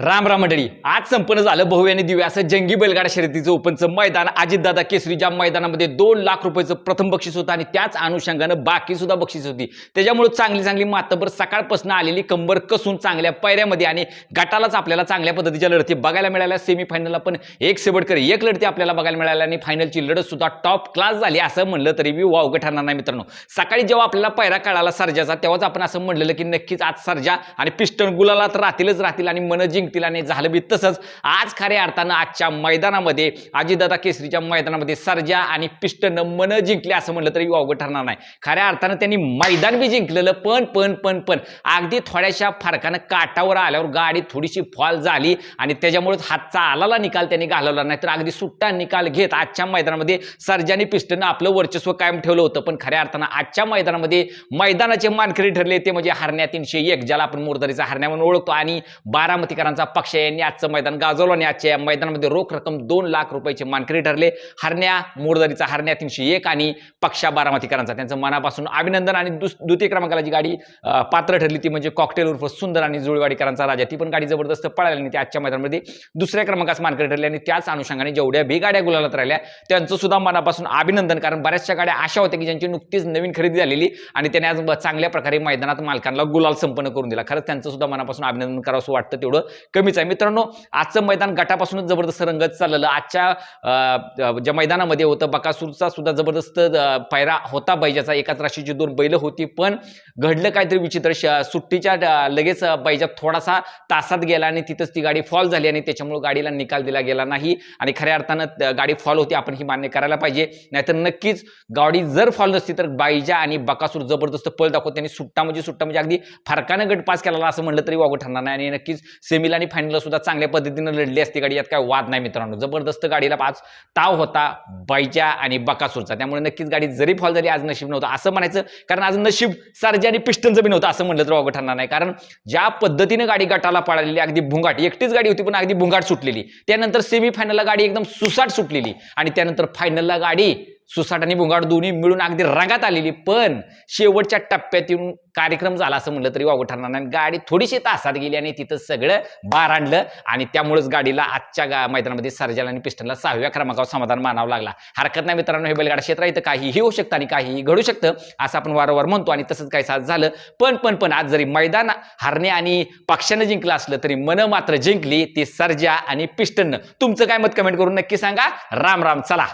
राम राम मंडळी आज संपन्न झालं भव्य आणि दिव्या असं जंगी बैलगाडा शर्यतीचं ओपनचं मैदान. अजितदादा केसरी ज्या मैदानामध्ये दोन लाख रुपयाचं प्रथम बक्षीस होतं आणि त्याच अनुषंगानं बाकी सुद्धा बक्षीस होती. त्याच्यामुळे चांगली चांगली मातबर सकाळपासून आलेली कंबर कसून चांगल्या पायऱ्यामध्ये आणि गटालाच आपल्याला चांगल्या पद्धतीच्या लढती बघायला मिळाल्या. सेमीफायनलला पण एक शेवटकर एक लढती आपल्याला बघायला मिळाल्या आणि फायनलची लढत सुद्धा टॉप क्लास झाली असं म्हणलं तरी मी वावगं ठरणार नाही मित्रांनो. सकाळी जेव्हा आपल्याला पायरा कळाला सर्जाचा तेव्हाच आपण असं म्हणलेलं की नक्कीच आज सर्जा आणि पिस्टन गुलाला तर राहतीलच राहतील आणि मन जिंक जिंकतील झालं बी तसंच. आज खऱ्या अर्थानं आजच्या मैदानामध्ये अजितदादा केसरीच्या मैदानामध्ये सर्जा आणि पिष्टनं मन जिंकले असं म्हणलं तरी वावगं ठरणार नाही. खऱ्या अर्थानं त्यांनी मैदान बी जिंकलेलं पण पण पण पण अगदी थोड्याशा फरकानं काटावर आल्यावर गाडी थोडीशी फॉल झाली आणि त्याच्यामुळेच हातचा आलाला निकाल त्यांनी घालवला. नाही तर अगदी सुट्टा निकाल घेत आजच्या मैदानामध्ये सर्जानी पिष्टनं आपलं वर्चस्व कायम ठेवलं होतं. पण खऱ्या अर्थानं आजच्या मैदानामध्ये मैदानाचे मानकरी ठरले ते म्हणजे हरण्या तीनशे एक ज्याला आपण मोरदारीचा हरण्या म्हणून ओळखतो. आणि बारामतीकरांचा पक्ष यांनी आजचं मैदान गाजवलं आणि आजच्या या मैदानामध्ये रोख रक्कम दोन लाख रुपयाचे मानकरी ठरले. हरण्या मोरदरीचा हरण्या तीनशे एक आणि पक्षा बारामतीकरांचा. त्यांचं मनापासून अभिनंदन आणि दुस द्वितीय क्रमांकाला जी गाडी पात्र ठरली ती म्हणजे कॉकटेल उर्फ सुंदर आणि जुळवाडीकरांचा राजा. ती पण गाडी जबरदस्त पळाली आणि ती आजच्या मैदानामध्ये दुसऱ्या क्रमांकास मानकरी ठरली आणि त्याच अनुषंगाने जेवढ्या बी गाड्या गुलालात राहिल्या त्यांचं सुद्धा मनापासून अभिनंदन. कारण बऱ्याचशा गाड्या अशा होत्या की ज्यांची नुकतीच नवीन खरेदी झालेली आणि त्याने आज चांगल्या प्रकारे मैदानात मालकांना गुलाल संपन्न करून दिला. खरंच त्यांचं सुद्धा मनापासून अभिनंदन करावं असं वाटतं तेवढं. कमीच आहे. मित्रांनो आजचं मैदान गटापासूनच जबरदस्त रंगत चाललं आजच्या ज्या मैदानामध्ये होतं बकासूरचा सुद्धा जबरदस्त पायरा होता बैजाचा. एकाच राशीची दोन बैल होती पण घडलं काहीतरी विचित्र. सुट्टीच्या लगेच बैजा थोडासा तासात गेला आणि तिथंच ती गाडी फॉल झाली आणि त्याच्यामुळे गाडीला निकाल दिला गेला नाही. आणि खऱ्या अर्थानं गाडी फॉल होती आपण ही मान्य करायला पाहिजे. नाहीतर नक्कीच गाडी जर फॉल नसती तर बाईजा आणि बकासूर जबरदस्त पळ दाखवत. त्यांनी सुट्टा म्हणजे सुट्टा म्हणजे अगदी फरकानं गट पास केला असं म्हणलं तरी वागू ठरणार नाही. आणि नक्कीच सेमी सेमीला आणि फायनलला सुद्धा चांगल्या पद्धतीनं लढली असती गाडी यात काय वाद नाही मित्रांनो. जबरदस्त गाडीला आज ताव होता बैजा आणि बकासूरचा. त्यामुळे नक्कीच गाडी जरी फॉल झाली आज नशीब नव्हतं असं म्हणायचं. कारण आज नशीब सारजी आणि पिस्टनचं बी नव्हतं असं म्हणलं तर वागू ठरणार नाही. कारण ज्या पद्धतीनं गाडी गटाला पळालेली अगदी भुंगाट एकटीच गाडी होती पण अगदी भुंगाट सुटलेली. त्यानंतर सेमीफायनलला गाडी एकदम सुसाट सुटलेली. आणि त्यानंतर फायनलला गाडी सुसाट आणि भुंगाट दोन्ही मिळून अगदी रंगात आलेली. पण शेवटच्या टप्प्यात येऊन कार्यक्रम झाला असं म्हणलं तरी वागू ठरणार नाही. गाडी थोडीशी तासात गेली आणि तिथं सगळं बार आणलं. आणि त्यामुळेच गाडीला आजच्या गा मैदानामध्ये सर्जाला आणि पिस्टनला सहाव्या क्रमांकावर समाधान मानावं लागला. हरकत नाही मित्रांनो हे बैलगाडा क्षेत्र इथं काहीही होऊ शकतं आणि काहीही घडू शकतं असं आपण वारंवार म्हणतो. आणि तसंच काही साथ झालं. पण पण पण आज जरी मैदान हारणे आणि पक्षानं जिंकलं असलं तरी मन मात्र जिंकली ती सर्जा आणि पिस्टननं. तुमचं काय मत कमेंट करून नक्की सांगा. राम राम चला.